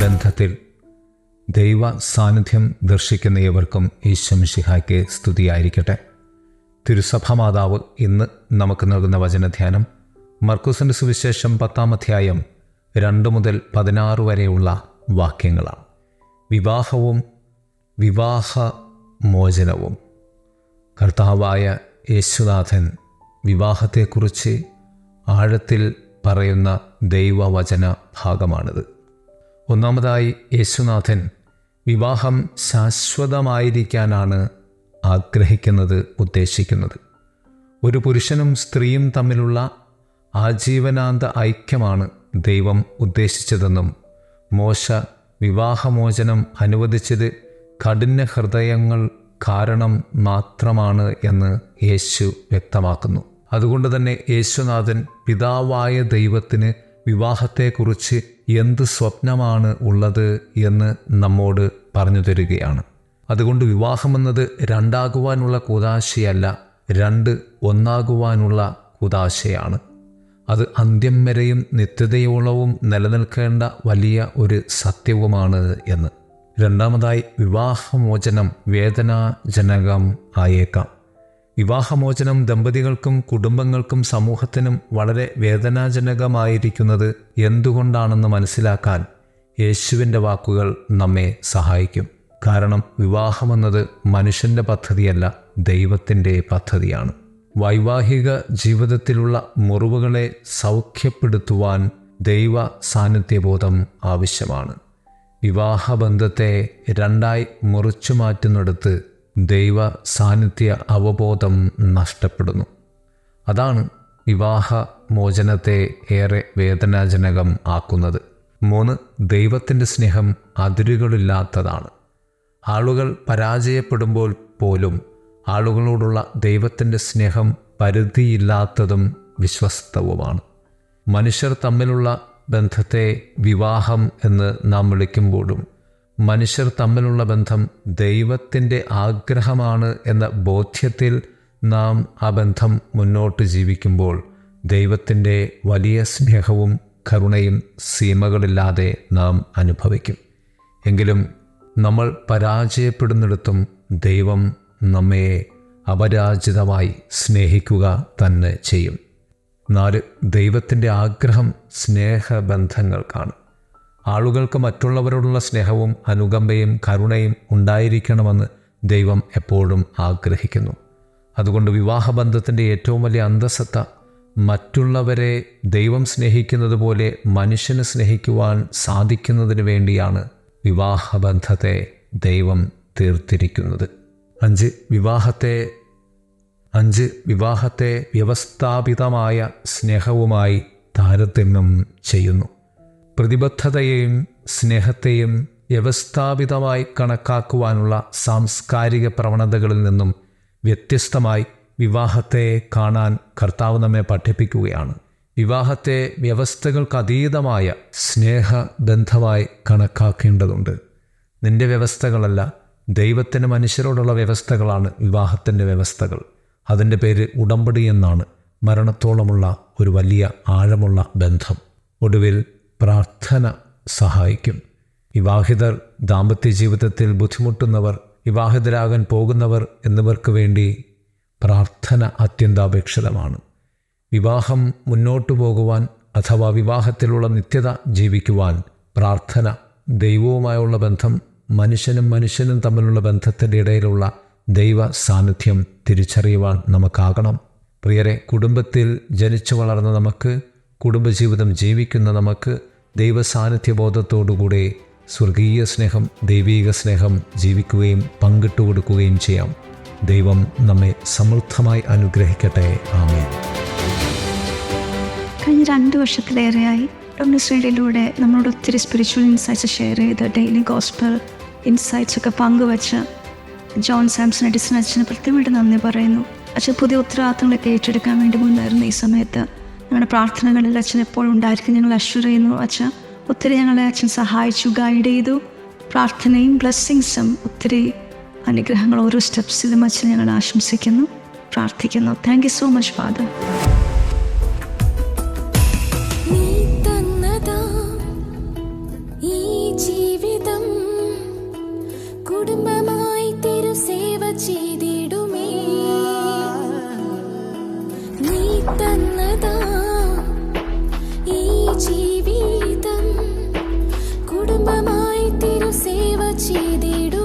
ബന്ധത്തിൽ ദൈവ സാന്നിധ്യം ദർശിക്കുന്ന ഏവർക്കും ഈശ്വംഷിഹായ്ക്ക് സ്തുതിയായിരിക്കട്ടെ. തിരുസഭ മാതാവ് ഇന്ന് നമുക്ക് നൽകുന്ന വചനധ്യാനം മർക്കൂസിന്റെ സുവിശേഷം പത്താം അധ്യായം രണ്ട് മുതൽ പതിനാറ് വരെയുള്ള വാക്യങ്ങളാണ്. വിവാഹവും വിവാഹ മോചനവും കർത്താവായ യേശുനാഥൻ വിവാഹത്തെക്കുറിച്ച് ആഴത്തിൽ പറയുന്ന ദൈവവചന ഭാഗമാണിത്. ഒന്നാമതായി യേശുനാഥൻ വിവാഹം ശാശ്വതമായിരിക്കാനാണ് ആഗ്രഹിക്കുന്നത് ഉദ്ദേശിക്കുന്നത്. ഒരു പുരുഷനും സ്ത്രീയും തമ്മിലുള്ള ആജീവനാന്ത ഐക്യമാണ് ദൈവം ഉദ്ദേശിച്ചതെന്നും മോശ വിവാഹമോചനം അനുവദിച്ചത് കഠിന ഹൃദയങ്ങൾ കാരണം മാത്രമാണ് എന്ന് യേശു വ്യക്തമാക്കുന്നു. അതുകൊണ്ട് തന്നെ യേശുനാഥൻ പിതാവായ ദൈവത്തിന് വിവാഹത്തെക്കുറിച്ച് എന്ത് സ്വപ്നമാണ് ഉള്ളത് എന്ന് നമ്മോട് പറഞ്ഞു തരികയാണ്. അതുകൊണ്ട് വിവാഹമെന്നത് രണ്ടാകുവാനുള്ള കൂതാശയല്ല രണ്ട് ഒന്നാകുവാനുള്ള കൂതാശയാണ്. അത് അന്ത്യം വരെയും നിത്യതയോളവും നിലനിൽക്കേണ്ട വലിയ ഒരു സത്യവുമാണ് എന്ന്. രണ്ടാമതായി വിവാഹമോചനം വേദനാജനകം ആയേക്കാം. വിവാഹമോചനം ദമ്പതികൾക്കും കുടുംബങ്ങൾക്കും സമൂഹത്തിനും വളരെ വേദനാജനകമായിരിക്കുന്നത് എന്തുകൊണ്ടാണെന്ന് മനസ്സിലാക്കാൻ യേശുവിന്റെ വാക്കുകൾ നമ്മെ സഹായിക്കും. കാരണം വിവാഹമെന്നത് മനുഷ്യന്റെ പദ്ധതിയല്ല ദൈവത്തിന്റെ പദ്ധതിയാണ്. വൈവാഹിക ജീവിതത്തിലുള്ള മുറിവുകളെ സൗഖ്യപ്പെടുത്തുവാൻ ദൈവ സാന്നിധ്യബോധം ആവശ്യമാണ്. വിവാഹബന്ധത്തെ രണ്ടായി മുറിച്ചു മാറ്റുന്നിടത്ത് ദൈവ സാന്നിധ്യ അവബോധം നഷ്ടപ്പെടുന്നു. അതാണ് വിവാഹ മോചനത്തെ ഏറെ വേദനാജനകം ആക്കുന്നത്. മൂന്ന് ദൈവത്തിന്റെ സ്നേഹം അതിരുകളില്ലാത്തതാണ്. ആളുകൾ പരാജയപ്പെടുമ്പോൾ പോലും ആളുകളോടുള്ള ദൈവത്തിന്റെ സ്നേഹം പരിധിയില്ലാത്തതും വിശ്വസ്തവുമാണ്. മനുഷ്യർ തമ്മിലുള്ള ബന്ധത്തെ വിവാഹം എന്ന് നാം വിളിക്കുമ്പോഴും മനുഷ്യർ തമ്മിലുള്ള ബന്ധം ദൈവത്തിന്റെ ആഗ്രഹമാണ് എന്ന ബോധ്യത്തിൽ നാം ആ ബന്ധം മുന്നോട്ട് ജീവിക്കുമ്പോൾ ദൈവത്തിന്റെ വലിയ സ്നേഹവും കരുണയും സീമകളില്ലാതെ നാം അനുഭവിക്കും. എങ്കിലും നമ്മൾ പരാജയപ്പെടുന്നിടത്തും ദൈവം നമ്മെ അപരാജിതമായി സ്നേഹിക്കുക തന്നെ ചെയ്യും. നാല് ദൈവത്തിന്റെ ആഗ്രഹം സ്നേഹബന്ധങ്ങൾക്കാണ് ആളുകൾക്ക് മറ്റുള്ളവരോടുള്ള സ്നേഹവും അനുകമ്പയും കരുണയും ഉണ്ടായിരിക്കണമെന്ന് ദൈവം എപ്പോഴും ആഗ്രഹിക്കുന്നു. അതുകൊണ്ട് വിവാഹബന്ധത്തിന്റെ ഏറ്റവും വലിയ അന്തസത്ത മറ്റുള്ളവരെ ദൈവം സ്നേഹിക്കുന്നത് പോലെ മനുഷ്യനെ സ്നേഹിക്കുവാൻ സാധിക്കുന്നതിന് വേണ്ടിയാണ് വിവാഹബന്ധത്തെ ദൈവം തീർത്തിരിക്കുന്നത്. അഞ്ച് വിവാഹത്തെ അഞ്ച് വിവാഹത്തെ വ്യവസ്ഥാപിതമായ സ്നേഹവുമായി താരതമ്യം ചെയ്യുന്നു. പ്രതിബദ്ധതയെയും സ്നേഹത്തെയും വ്യവസ്ഥാപിതമായി കണക്കാക്കുവാനുള്ള സാംസ്കാരിക പ്രവണതകളിൽ നിന്നും വ്യത്യസ്തമായി വിവാഹത്തെ കാണാൻ കർത്താവ് നമ്മെ പഠിപ്പിക്കുകയാണ്. വിവാഹത്തെ വ്യവസ്ഥകൾക്കതീതമായ സ്നേഹബന്ധമായി കണക്കാക്കേണ്ടതുണ്ട്. നിന്റെ വ്യവസ്ഥകളല്ല ദൈവത്തിന് മനുഷ്യരോടുള്ള വ്യവസ്ഥകളാണ് വിവാഹത്തിന്റെ വ്യവസ്ഥകൾ. അതിന്റെ പേര് ഉടമ്പടി എന്നാണ്. മരണത്തോളമുള്ള ഒരു വലിയ ആഴമുള്ള ബന്ധം. ഒടുവിൽ പ്രാർത്ഥന സഹായിക്കും. വിവാഹിതർ ദാമ്പത്യ ജീവിതത്തിൽ ബുദ്ധിമുട്ടുന്നവർ വിവാഹിതരാകാൻ പോകുന്നവർ എന്നിവർക്ക് വേണ്ടി പ്രാർത്ഥന അത്യന്താപേക്ഷിതമാണ്. വിവാഹം മുന്നോട്ടു പോകുവാൻ അഥവാ വിവാഹത്തിലുള്ള നിത്യത ജീവിക്കുവാൻ പ്രാർത്ഥന ദൈവവുമായുള്ള ബന്ധം മനുഷ്യനും മനുഷ്യനും തമ്മിലുള്ള ബന്ധത്തിന്റെ ഇടയിലുള്ള ദൈവ സാന്നിധ്യം തിരിച്ചറിയുവാൻ നമുക്കാകണം. പ്രിയരെ കുടുംബത്തിൽ ജനിച്ചു വളർന്ന നമുക്ക് കുടുംബജീവിതം ജീവിക്കുന്ന നമുക്ക് ദൈവസാന്നിധ്യബോധത്തോടുകൂടെ സ്വർഗീയ സ്നേഹം ദൈവീക സ്നേഹം ജീവിക്കുകയും പങ്കിട്ടു കൊടുക്കുകയും ചെയ്യാം. ദൈവം നമ്മെ സമൃദ്ധമായി അനുഗ്രഹിക്കട്ടെ. ആമേ കഴിഞ്ഞ രണ്ട് വർഷത്തിലേറെയായി ഡോക്ടർ റേഡിയോയിലൂടെ നമ്മളോട് ഒത്തിരി സ്പിരിച്വൽ ഇൻസൈറ്റ്സ് ഷെയർ ചെയ്ത് ഡെയിലി ഗോസ്പൽ ഇൻസൈറ്റ്സ് ഒക്കെ പങ്കുവച്ച് ജോൺ സാംസൺ എഡിസൺ അച്ഛന് പ്രത്യേകമായിട്ട് നന്ദി പറയുന്നു. അച്ഛൻ പുതിയ ഉത്തരവാദിത്തങ്ങളൊക്കെ ഏറ്റെടുക്കാൻ വേണ്ടി മുന്നേറുന്ന ഈ സമയത്ത് ഞങ്ങളുടെ പ്രാർത്ഥനകളിൽ അച്ഛൻ എപ്പോഴും ഉണ്ടായിരിക്കും ഞങ്ങൾ അഷ്യൂർ ചെയ്യുന്നു. അച്ഛൻ ഒത്തിരി ഞങ്ങളെ അച്ഛൻ സഹായിച്ചു ഗൈഡ് ചെയ്തു. പ്രാർത്ഥനയും ബ്ലെസ്സിങ്സും ഒത്തിരി അനുഗ്രഹങ്ങൾ ഓരോ സ്റ്റെപ്സിലും അച്ഛൻ ഞങ്ങൾ ആശംസിക്കുന്നു പ്രാർത്ഥിക്കുന്നു. Thank you so much father తన్నదా? ఈ జీవితం కుటుంబమాయి తిరు సేవ చేదేడు